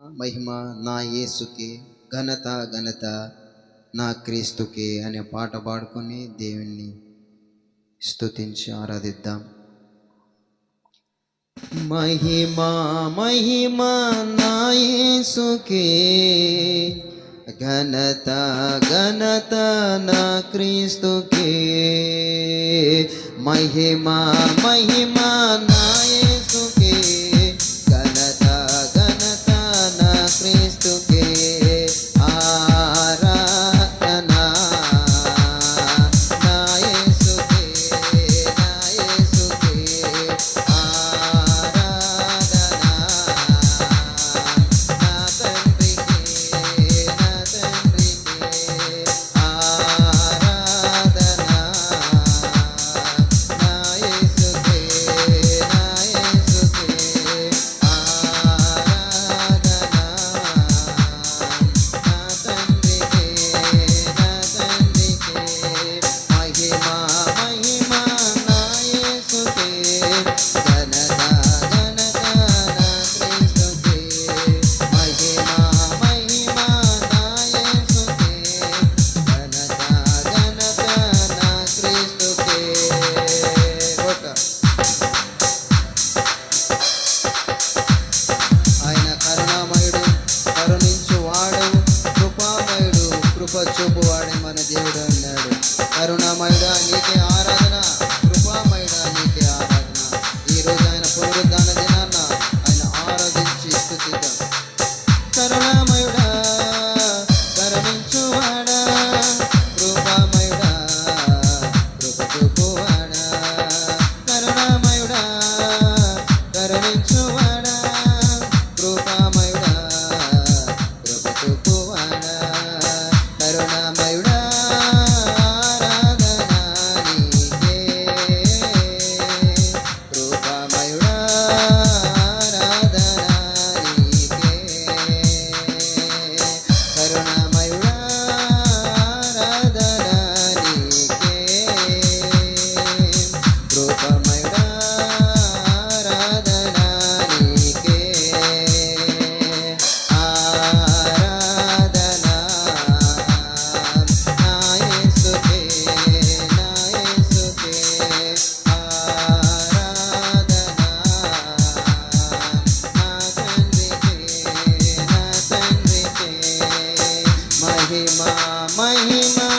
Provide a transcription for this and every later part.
మహిమ నా యేసుకి ఘనత ఘనత నా క్రీస్తుకే అనే పాట పాడుకొని దేవుణ్ణి స్తుతించి ఆరాధిద్దాం. మహిమా మహిమా నాయసుకే ఘనత ఘనత నా క్రీస్తుకే. మహిమా మహిమా కృప చూపువాడే మన దేవుడు మహిమా మహిమా.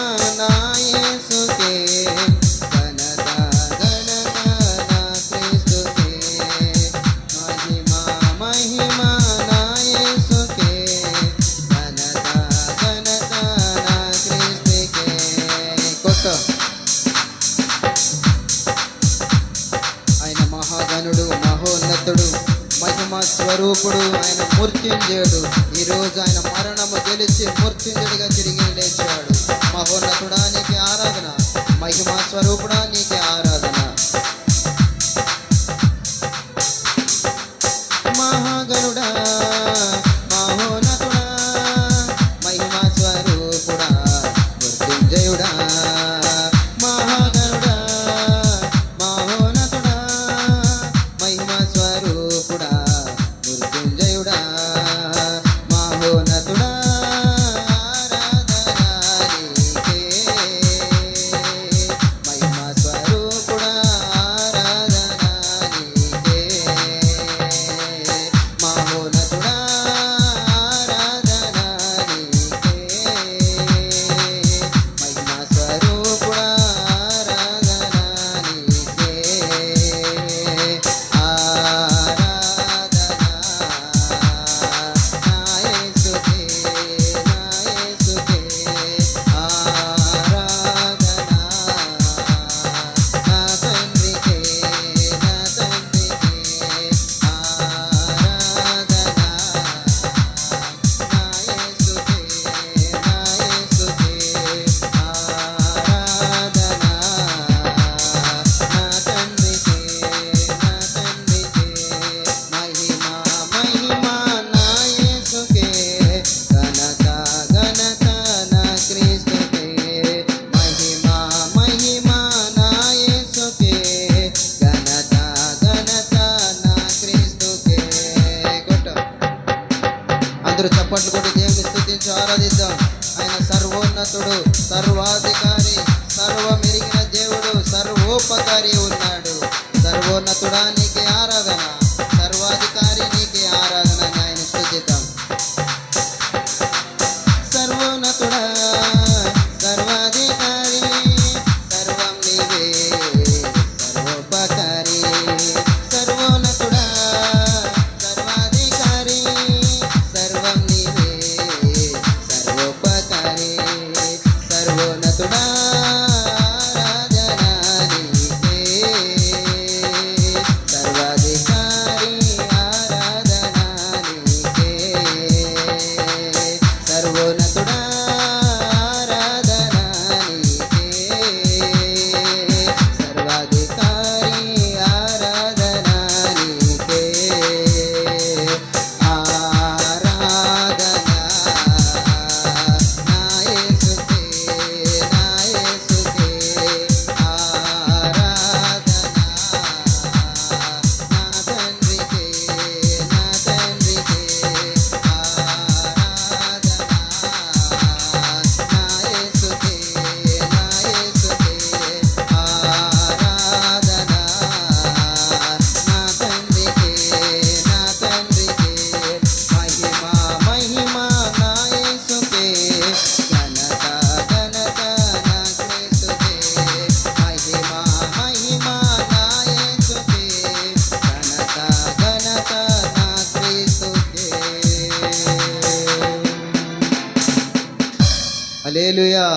స్వరూపుడు ఆయన మూర్తింజయుడు ఈరోజు ఆయన మరణము తెలిసి మూర్తింజుడిగా తిరిగి లేచాడు. మహోన్నతుడా నీకే ఆరాధన మహిమా స్వరూపుడా నీకే ఆరాధన. మహాగరుడా మహోన్నతుడా మహిమా స్వరూపుడా మృత్యుంజయుడా. మహాగరుడా మహోన్నతుడా మహిమా స్వరూపుడా. ఆయన సర్వోన్నతుడు సర్వాధికారి సర్వమెరిగిన దేవుడు సర్వోపకారి ఉన్నాడు. సర్వోన్నతుడా నీకే ఆరాధన సర్వాధికారి నీకే ఆరాధన. हालेलुया